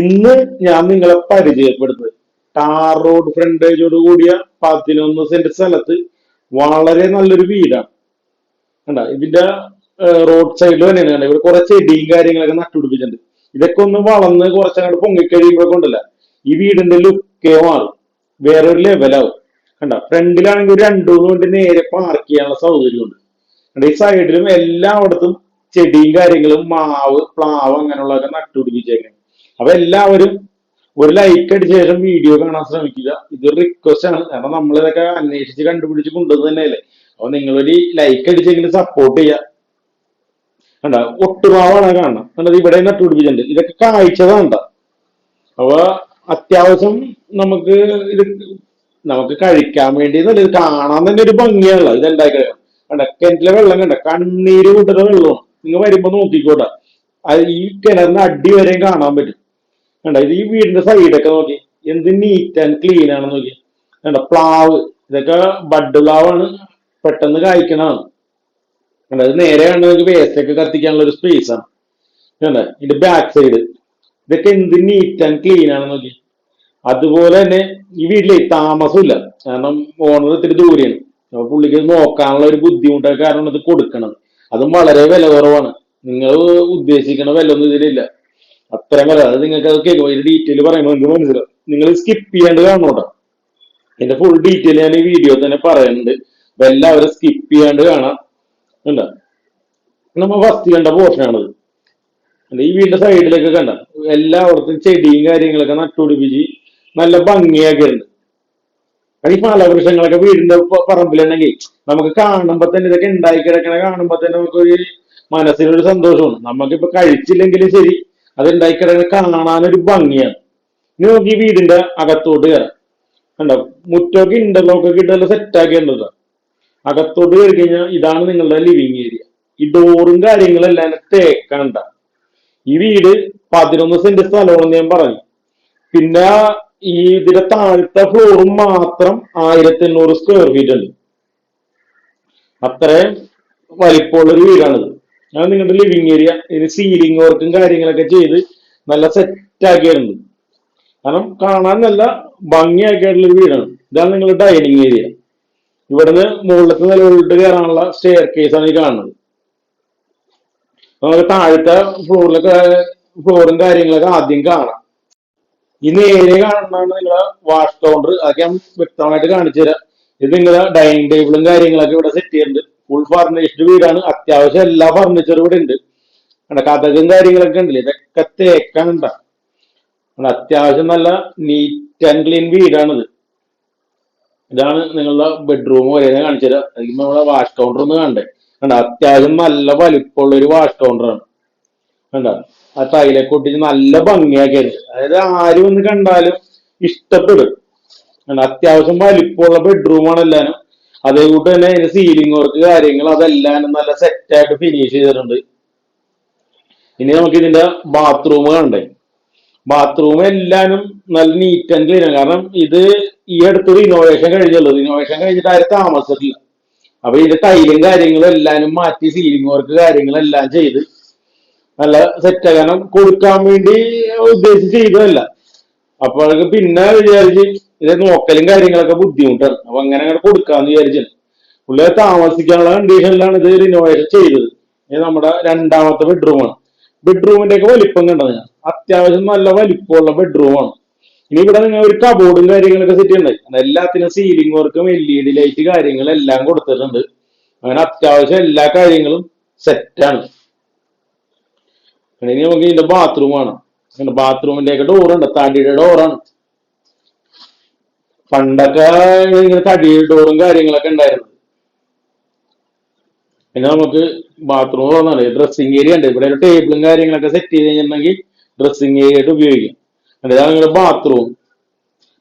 ഇന്ന് ഞാൻ നിങ്ങളെ പരിചയപ്പെടുന്നത്. ടാർ റോഡ് ഫ്രണ്ടേജോട് കൂടിയ പതിനൊന്ന് സെന്റ് സ്ഥലത്ത് വളരെ നല്ലൊരു വീടാണ്. കണ്ട ഇതിന്റെ റോഡ് സൈഡിൽ തന്നെയാണ്. കണ്ട ഇവിടെ കുറെ ചെടിയും കാര്യങ്ങളൊക്കെ നട്ടുപിടിപ്പിച്ചിട്ടുണ്ട്. ഇതൊക്കെ ഒന്ന് വളർന്ന് കുറച്ചങ്ങോട്ട് പൊങ്ങിക്കഴിയുമ്പോഴൊക്കെ ഉണ്ടല്ല ഈ വീടിന്റെ ലുക്കേ മാറും. വേറൊരു ലെവലാവും കണ്ട ഫ്രണ്ടിലാണെങ്കിൽ ഒരു രണ്ടു മൂന്ന് കൊണ്ട് നേരെ പാർക്ക് ചെയ്യാനുള്ള സൗകര്യമുണ്ട്. കണ്ട ഈ സൈഡിലും എല്ലായിടത്തും ചെടിയും കാര്യങ്ങളും മാവ് പ്ലാവ് അങ്ങനെയുള്ളതൊക്കെ നട്ടുപിടിപ്പിച്ചേക്കണം. അപ്പൊ എല്ലാവരും ഒരു ലൈക്ക് അടിച്ച ശേഷം വീഡിയോ കാണാൻ ശ്രമിക്കുക. ഇതൊരു റിക്വസ്റ്റ് ആണ്. കാരണം നമ്മൾ ഇതൊക്കെ അന്വേഷിച്ച് കണ്ടുപിടിച്ച് കൊണ്ടുവന്ന് തന്നെയല്ലേ? അപ്പൊ ഒരു ലൈക്ക് അടിച്ചെങ്കിലും സപ്പോർട്ട് ചെയ്യുക. കണ്ട? ഒട്ടുമാവാണ് കാണണം കണ്ടത് ഇവിടെ നട്ടുപിടിപ്പിച്ചിട്ടുണ്ട് ഇതൊക്കെ കാഴ്ചതാണ്ട അപ്പൊ അത്യാവശ്യം നമുക്ക് ഇത് നമുക്ക് കഴിക്കാൻ വേണ്ടി ഇത് കാണാൻ തന്നെ ഒരു ഭംഗിയാണല്ലോ. ഇത് ഉണ്ടാക്കി കണ്ട? കിണറ്റിലെ വെള്ളം കണ്ട? കണ്ണീര് കൂട്ടുന്ന വെള്ളമാണ്. നിങ്ങൾ വരുമ്പോ നോക്കിക്കോട്ടെ. ഈ കിണറിന് അടി വരെയും കാണാൻ പറ്റും. കണ്ട? ഇത് ഈ വീടിന്റെ സൈഡൊക്കെ നോക്കി. എന്ത് നീറ്റ് ആൻഡ് ക്ലീൻ ആണെന്ന് നോക്കി. കണ്ട? പ്ലാവ്. ഇതൊക്കെ ബഡ് പ്ലാവാണ്. പെട്ടെന്ന് കായ്ക്കണതാണ്. കണ്ട? ഇത് നേരെ കണ്ട്? നമുക്ക് വേസ്റ്റ് ഒക്കെ കത്തിക്കാനുള്ള ഒരു സ്പേസ് ആണ്. കണ്ട? ഇതിന്റെ ബാക്ക് സൈഡ് ഇതൊക്കെ എന്ത് നീറ്റ് ആൻഡ് ക്ലീൻ ആണെന്ന് നോക്കി. അതുപോലെ തന്നെ ഈ വീട്ടിലെ താമസമില്ല. കാരണം ഓണർ ഇത്തിരി ദൂരെയാണ്. അപ്പൊ പുള്ളിക്ക് നോക്കാനുള്ള ഒരു ബുദ്ധിമുട്ടൊക്കെ കാരണം ഇത് കൊടുക്കണം. അതും വളരെ വില കുറവാണ്. നിങ്ങൾ ഉദ്ദേശിക്കുന്ന വില ഒന്നും ഇതിലില്ല. അത്രയും വില അത് നിങ്ങൾക്ക് അത് ഒരു ഡീറ്റെയിൽ പറയുമ്പോൾ നിങ്ങൾക്ക് മനസ്സിലാവും. നിങ്ങൾ സ്കിപ്പ് ചെയ്യാണ്ട് കാണണോട്ടോ എന്റെ ഫുൾ ഡീറ്റെയിൽ ഞാൻ ഈ വീഡിയോ തന്നെ പറയുന്നുണ്ട്. അപ്പൊ എല്ലാവരും സ്കിപ്പ് ചെയ്യാണ്ട് കാണാം. കണ്ട? നമ്മ ഫസ്റ്റ് കണ്ട പോർഷനാണത് ഈ വീടിന്റെ സൈഡിലൊക്കെ കണ്ട. എല്ലായിടത്തും ചെടിയും കാര്യങ്ങളൊക്കെ നട്ടുപിടിപ്പിച്ച് നല്ല ഭംഗിയൊക്കെ ഉണ്ട് അത് ഈ ഫലവൃക്ഷങ്ങളൊക്കെ വീടിന്റെ പറമ്പിലുണ്ടെങ്കിൽ നമുക്ക് കാണുമ്പോ തന്നെ ഇതൊക്കെ ഉണ്ടായി കിടക്കണ കാണുമ്പോ തന്നെ നമുക്ക് നമുക്കൊരു മനസ്സിനൊരു സന്തോഷമാണ്. നമുക്കിപ്പോ കഴിച്ചില്ലെങ്കിലും ശരി. അത് ഉണ്ടായി കിടക്കണ കാണാനൊരു ഭംഗിയാണ്. നോക്കി വീടിന്റെ അകത്തോട്ട് കയറാം. കണ്ടോ? മുറ്റമൊക്കെ ഇന്റർലോക്ക് ഒക്കെ ഇട്ടെല്ലാം സെറ്റ് ആക്കിയിട്ടുണ്ടോ അകത്തോട്ട് കയറി കഴിഞ്ഞാൽ ഇതാണ് നിങ്ങളുടെ ലിവിങ് ഏരിയ ഈ ഡോറും കാര്യങ്ങളെല്ലാം തേക്കണ്ട ഈ വീട് പതിനൊന്ന് സെന്റ് സ്ഥലമാണെന്ന് ഞാൻ പറഞ്ഞു. പിന്നെ ഈ ഇതിന്റെ താഴത്തെ ഫ്ലോറും മാത്രം ആയിരത്തി എണ്ണൂറ് സ്ക്വയർ ഫീറ്റ് ഉണ്ട്. അത്രയും വലിപ്പമുള്ള ഒരു വീടാണിത്. അത് നിങ്ങളുടെ ലിവിങ് ഏരിയ ഇതിന് സീലിംഗ് വർക്കും കാര്യങ്ങളൊക്കെ ചെയ്ത് നല്ല സെറ്റ് ആക്കിയിട്ടുണ്ട്. കാരണം കാണാൻ നല്ല ഭംഗിയാക്കിയിട്ടുള്ള ഒരു വീടാണ്. ഇതാണ് നിങ്ങളുടെ ഡൈനിങ് ഏരിയ ഇവിടുന്ന് മുകളിലത്തെ നിലവിലോട്ട് കയറാനുള്ള സ്റ്റെയർ കേസ് ആണ് ഈ കാണുന്നത്. നമുക്ക് താഴത്തെ ഫ്ലോറിലൊക്കെ ഫ്ലോറും കാര്യങ്ങളൊക്കെ ആദ്യം കാണാം. ഈ നേരെ കാണുന്നതാണ് നിങ്ങളുടെ വാഷ് കൗണ്ടർ അതൊക്കെ ഞാൻ വ്യക്തമായിട്ട് കാണിച്ചു തരാം ഇത് നിങ്ങളെ ഡൈനിങ് ടേബിളും കാര്യങ്ങളൊക്കെ ഇവിടെ സെറ്റ് ചെയ്യുന്നുണ്ട്. ഫുൾ ഫർണിഷ്ഡ് വീടാണ്. അത്യാവശ്യം എല്ലാ ഫർണിച്ചറും ഇവിടെ ഉണ്ട്. കണ്ട കഥകും കാര്യങ്ങളൊക്കെ ഉണ്ടല്ലേ? ഇതൊക്കെ തേക്കാനുണ്ട അത്യാവശ്യം നല്ല നീറ്റ് ആൻഡ് ക്ലീൻ വീടാണിത്. ഇതാണ് നിങ്ങളുടെ ബെഡ്റൂം വരെ കാണിച്ചു തരാം. നമ്മളെ വാഷ് കൗണ്ടർ ഒന്ന് കണ്ടേ. കണ്ട അത്യാവശ്യം നല്ല വലിപ്പമുള്ള ഒരു വാഷ് കൗണ്ടറാണ് കണ്ട ആ ടൈലൊക്കെ ഒട്ടിച്ച് നല്ല ഭംഗിയാക്കിയത്. അതായത് ആരും ഒന്ന് കണ്ടാലും ഇഷ്ടപ്പെടും. അത്യാവശ്യം വലിപ്പമുള്ള ബെഡ്റൂമാണ് എല്ലാനും അതേകൂട്ട് തന്നെ അതിന് സീലിംഗ് വർക്ക് കാര്യങ്ങൾ അതെല്ലാം നല്ല സെറ്റായിട്ട് ഫിനിഷ് ചെയ്തിട്ടുണ്ട്. ഇനി നമുക്ക് ഇതിന്റെ ബാത്റൂം കണ്ടേ ബാത്റൂം എല്ലാനും നല്ല നീറ്റ് ആൻഡ് ക്ലീൻ കാരണം ഇത് ഈ അടുത്ത് റിനോവേഷൻ കഴിഞ്ഞുള്ളൂ. റിനോവേഷൻ കഴിഞ്ഞിട്ട് ആരും താമസിച്ചിട്ടില്ല. അപ്പൊ ഇതിന്റെ ടൈലും കാര്യങ്ങളും എല്ലാനും മാറ്റി സീലിംഗ് വർക്ക് കാര്യങ്ങളെല്ലാം ചെയ്ത് നല്ല സെറ്റ് കാരണം കൊടുക്കാൻ വേണ്ടി ഉദ്ദേശിച്ച് ചെയ്തതല്ല. അപ്പോഴൊക്കെ പിന്നെ വിചാരിച്ച് ഇത് നോക്കലും കാര്യങ്ങളൊക്കെ ബുദ്ധിമുട്ടാണ്. അപ്പൊ അങ്ങനെ അങ്ങനെ കൊടുക്കാന്ന് വിചാരിച്ചത് പുള്ളിയെ താമസിക്കാനുള്ള കണ്ടീഷനിലാണ് ഇത് റിനോവേഷൻ ചെയ്തത്. ഇത് നമ്മുടെ രണ്ടാമത്തെ ബെഡ്റൂമാണ് ബെഡ്റൂമിന്റെ ഒക്കെ വലിപ്പം കണ്ടത് ഞാൻ? അത്യാവശ്യം നല്ല വലിപ്പമുള്ള ബെഡ്റൂമാണ് ഇനി ഇവിടെ നിങ്ങൾ ഒരു കബോർഡും കാര്യങ്ങളൊക്കെ സെറ്റ് ചെയ്യണ്ടായി എല്ലാത്തിനും സീലിംഗ് വർക്കും എൽ ഇ ഡി ലൈറ്റ് കാര്യങ്ങളെല്ലാം കൊടുത്തിട്ടുണ്ട്. അങ്ങനെ അത്യാവശ്യം എല്ലാ കാര്യങ്ങളും സെറ്റാണ് ഇനി നമുക്ക് ഇതിന്റെ ബാത്റൂമാണ് ബാത്റൂമിന്റെ ഒക്കെ ഡോറുണ്ട് തടിയുടെ ഡോറാണ് പണ്ടൊക്കെ ഇങ്ങനെ തടി ഡോറും കാര്യങ്ങളൊക്കെ ഉണ്ടായിരുന്നു. പിന്നെ നമുക്ക് ബാത്റൂം തുറന്നാണ് ഡ്രസ്സിംഗ് ഏരിയ ഉണ്ട്. ഇവിടെ ഒരു ടേബിളും കാര്യങ്ങളൊക്കെ സെറ്റ് ചെയ്ത് കഴിഞ്ഞിട്ടുണ്ടെങ്കിൽ ഡ്രസ്സിംഗ് ഏരിയ ആയിട്ട് ഉപയോഗിക്കാം. ഇതാണ് നിങ്ങളുടെ ബാത്റൂം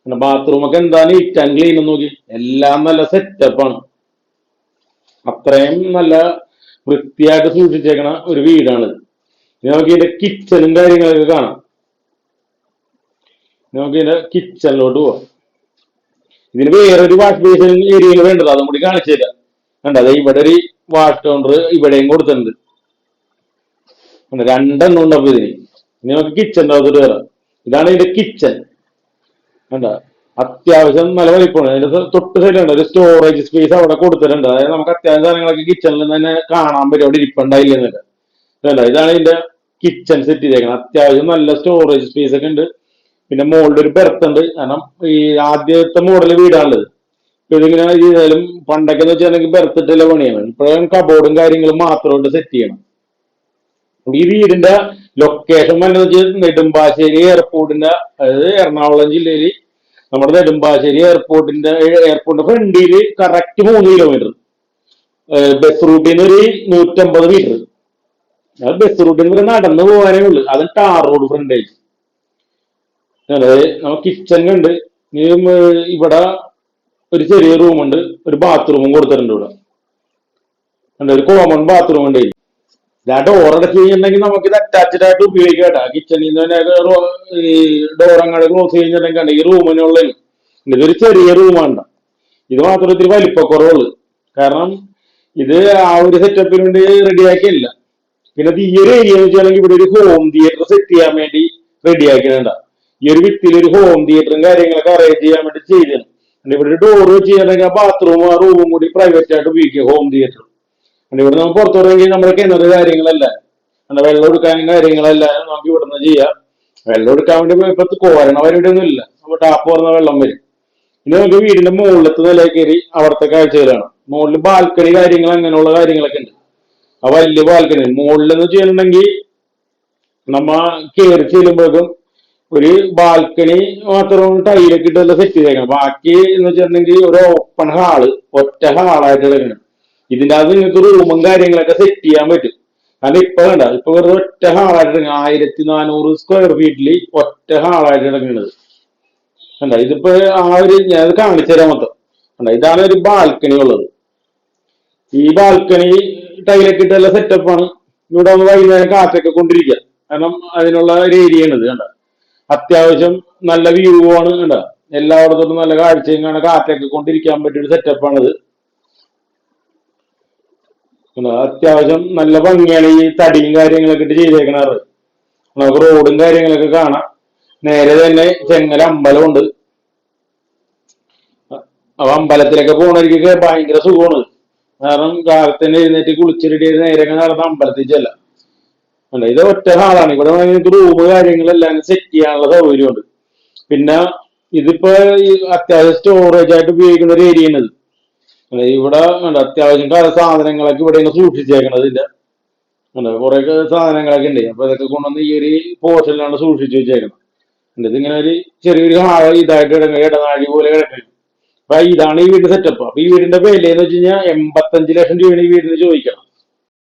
പിന്നെ ബാത്റൂം ഒക്കെ എന്താ നീറ്റ് ആൻഡ് ക്ലീൻ നോക്കി എല്ലാം നല്ല സെറ്റപ്പാണ് അത്രയും നല്ല വൃത്തിയായിട്ട് സൂക്ഷിച്ചേക്കണ ഒരു വീടാണ് നമുക്ക് ഇതിന്റെ കിച്ചണും കാര്യങ്ങളൊക്കെ കാണാം. നമുക്ക് ഇതിന്റെ കിച്ചണിലോട്ട് പോവാം. ഇതിന് വേറൊരു വാഷ് ബേസിൻ ഏരിയയിൽ വേണ്ടത് അതും കൂടി കാണിച്ചു തരാം. കണ്ട അതെ ഇവിടെ ഒരു വാഷ് കൗണ്ടർ ഇവിടെയും കൊടുത്തിട്ടുണ്ട്? രണ്ടെണ്ണം ഉണ്ടപ്പോ ഇതിന്. ഇനി നമുക്ക് കിച്ചന്റെ അകത്തോട്ട് വരാം ഇതാണ് ഇതിന്റെ കിച്ചൺ കണ്ട അത്യാവശ്യം നല്ല വലിപ്പമാണ്. അതിന്റെ തൊട്ട് സൈഡിലുണ്ട് ഒരു സ്റ്റോറേജ് സ്പേസ് അവിടെ കൊടുത്തിട്ടുണ്ട്. അതായത് നമുക്ക് അത്യാവശ്യം സാധനങ്ങളൊക്കെ കിച്ചണിൽ തന്നെ കാണാൻ പറ്റും. അവിടെ ഇരിപ്പുണ്ടായില്ല ഇതാണ് ഇതിന്റെ കിച്ചൺ സെറ്റ് ചെയ്തേക്കുന്നത് അത്യാവശ്യം നല്ല സ്റ്റോറേജ് സ്പേസ് ഒക്കെ ഉണ്ട്. പിന്നെ മുകളിൽ ഒരു ബെർത്ത് ഉണ്ട്. കാരണം ഈ ആദ്യത്തെ മോഡൽ വീടാണുള്ളത്. ഇതിങ്ങനെ ചെയ്താലും പണ്ടൊക്കെ എന്ന് വെച്ചാൽ ബെർത്ത് ഇട്ടുള്ള പണിയാണ്. ഇപ്പോഴും കബോർഡും കാര്യങ്ങളും മാത്രമായിട്ട് സെറ്റ് ചെയ്യണം. ഈ വീടിന്റെ ലൊക്കേഷൻ എന്ന് വെച്ചാൽ നെടുമ്പാശ്ശേരി എയർപോർട്ടിന്റെ അതായത് എറണാകുളം ജില്ലയിൽ നമ്മുടെ നെടുമ്പാശ്ശേരി എയർപോർട്ടിന്റെ എയർപോർട്ടിന്റെ ഫ്രണ്ടിൽ കറക്റ്റ് മൂന്ന് കിലോമീറ്റർ ബസ് റൂട്ടിൽ നിന്ന് ഒരു നൂറ്റമ്പത് മീറ്റർ ബസ് റൂട്ടിൽ നിന്ന് നടന്നു പോകാനേ ഉള്ളൂ. അത് ടാർ റോഡ് ഫ്രണ്ടേജ് നമുക്ക് ഉണ്ട് ഇവിടെ ഒരു ചെറിയ റൂമുണ്ട് ഒരു ബാത്റൂമും കൊടുത്തിട്ടുണ്ട് ഇവിടെ. ഉണ്ട്, ഒരു കോമൺ ബാത്റൂം ഉണ്ട് ഇതാ ഡോർ അടച്ച് നമുക്ക് ഇത് അറ്റാച്ച്ഡ് ആയിട്ട് ഉപയോഗിക്കാം കിച്ചണിൽ നിന്ന് തന്നെ ഈ ഡോർ അങ്ങോട്ട് ക്ലോസ് കഴിഞ്ഞിട്ടുണ്ടെങ്കിൽ ഈ റൂമിനുള്ളിൽ ഇതൊരു ചെറിയ റൂമാണ് ഇത് മാത്രം ഇത്തിരി വലിപ്പക്കുറവുള്ളു. കാരണം ഇത് ആ ഒരു സെറ്റപ്പിന് വേണ്ടി റെഡിയാക്കിയല്ല പിന്നെ ഈ ഒരു ഏരിയ എന്ന് വെച്ചാൽ ഇവിടെ ഒരു ഹോം തിയേറ്റർ സെറ്റ് ചെയ്യാൻ വേണ്ടി റെഡിയാക്കിയിട്ടുണ്ട് ഈ ഒരു വ്യക്തിയിൽ ഒരു ഹോം തിയേറ്ററും കാര്യങ്ങളൊക്കെ അറേഞ്ച് ചെയ്യാൻ വേണ്ടി അല്ലെങ്കിൽ ഇവിടെ ഡോറ് വെച്ച് ചെയ്യണമെങ്കിൽ ആ ആ റൂമും കൂടി പ്രൈവറ്റ് ആയിട്ട് ഉപയോഗിക്കുക ഹോം തിയേറ്റർ ഇവിടെ നമുക്ക് പുറത്തോടെങ്കിൽ നമ്മുടെ കിണറ് കാര്യങ്ങളല്ല. നമ്മുടെ വെള്ളം എടുക്കാനും കാര്യങ്ങളല്ല. നമുക്ക് ഇവിടെ നിന്ന് ചെയ്യാം. വെള്ളം എടുക്കാൻ വേണ്ടി ഇപ്പത്ത് കോരണ പരിപാടി ഒന്നും ഇല്ല. നമ്മൾ ടാപ്പ് പറഞ്ഞ വെള്ളം വരും. ഇനി നമുക്ക് വീടിന്റെ മുകളിലത്തെ നില കയറി അവിടുത്തെ കാഴ്ചകളാണ് മുകളിൽ ബാൽക്കണി കാര്യങ്ങൾ അങ്ങനെയുള്ള കാര്യങ്ങളൊക്കെ ഉണ്ട്. ആ വലിയ ബാൽക്കണി മുകളിൽ എന്ന് ചെയ്യണമെങ്കിൽ നമ്മ കയറി ചെല്ലുമ്പോഴേക്കും ഒരു ബാൽക്കണി മാത്രം ടൈലൊക്കെ ഇട്ടല്ല സെറ്റ് ചെയ്തേക്കണം. ബാക്കി എന്ന് വെച്ചിട്ടുണ്ടെങ്കിൽ ഒരു ഓപ്പൺ ഹാൾ ഒറ്റ ഹാളായിട്ട് കിടക്കണം ഇതിന്റെ അകത്ത് നിങ്ങൾക്ക് റൂമും കാര്യങ്ങളൊക്കെ സെറ്റ് ചെയ്യാൻ പറ്റും. കാരണം ഇപ്പൊ കണ്ട ഇപ്പൊ വെറുതെ ഒറ്റ ഹാളായിട്ട് കിടക്കണം ആയിരത്തി നാനൂറ് സ്ക്വയർ ഫീറ്റിൽ ഒറ്റ ഹാളായിട്ട് ഇറങ്ങുന്നത് കണ്ട ഇതിപ്പോ ആ ഒരു ഞാൻ കാണിച്ചു തരാൻ മൊത്തം. കണ്ട ഇതാണ് ഒരു ബാൽക്കണി ഉള്ളത്. ഈ ബാൽക്കണി ടൈലൊക്കെ ഇട്ടുള്ള സെറ്റപ്പാണ് ഇവിടെ വൈകുന്നേരം കാറ്റൊക്കെ കൊണ്ടിരിക്കുക. കാരണം അതിനുള്ള ഒരു ഏരിയ ആണ് ഇത് കണ്ട. അത്യാവശ്യം നല്ല വ്യൂ ആണ് കണ്ട? എല്ലായിടത്തും നല്ല കാഴ്ചയും കാണാൻ കാറ്റൊക്കെ കൊണ്ടിരിക്കാൻ പറ്റിയൊരു സെറ്റപ്പാണിത്? അത്യാവശ്യം നല്ല ഭംഗിയാണ് ഈ തടിയും കാര്യങ്ങളൊക്കെ ഇട്ട് ചെയ്തേക്കണത്. നമുക്ക് റോഡും കാര്യങ്ങളൊക്കെ കാണാം. നേരെ തന്നെ ചെങ്ങല അമ്പലമുണ്ട്. അപ്പൊ അമ്പലത്തിലൊക്കെ പോണവർക്കൊക്കെ ഭയങ്കര സുഖമാണ്. കാരണം കാലത്തന്നെ എഴുന്നേറ്റ് കുളിച്ചിട്ട് നേരെ നടന്ന അമ്പലത്തിൽ ചെല്ലാം. അല്ല ഇത് ഒറ്റ ഹാളാണ് ഇവിടെ നിങ്ങൾക്ക് റൂം കാര്യങ്ങളെല്ലാം സെറ്റ് ചെയ്യാനുള്ള സൗകര്യമുണ്ട്. പിന്നെ ഇതിപ്പോ ഈ അത്യാവശ്യം സ്റ്റോറേജ് ആയിട്ട് ഉപയോഗിക്കുന്ന ഒരു ഏരിയ ഉണ്ട് അല്ല ഇവിടെ അത്യാവശ്യം സാധനങ്ങളൊക്കെ ഇവിടെ സൂക്ഷിച്ചേക്കണത് ഇതിന്റെ അല്ല കുറെ സാധനങ്ങളൊക്കെ ഉണ്ട്. അപ്പൊ ഇതൊക്കെ കൊണ്ടുവന്ന് ഈ ഒരു പോർഷനിലാണ് സൂക്ഷിച്ചു വെച്ചേക്കുന്നത് ഉണ്ട് ഇങ്ങനെ ഒരു ചെറിയൊരു ഹാള ഇതായിട്ട് കിടക്കുക ഇടനാഴി പോലെ കിടക്കുന്നത് അപ്പൊ ഇതാണ് ഈ വീടിന്റെ സെറ്റപ്പ് അപ്പൊ ഈ വീടിന്റെ വില എന്ന് വെച്ച് കഴിഞ്ഞാൽ എൺപത്തഞ്ച് ലക്ഷം രൂപയാണ് ഈ വീടിന് ചോദിക്കണം.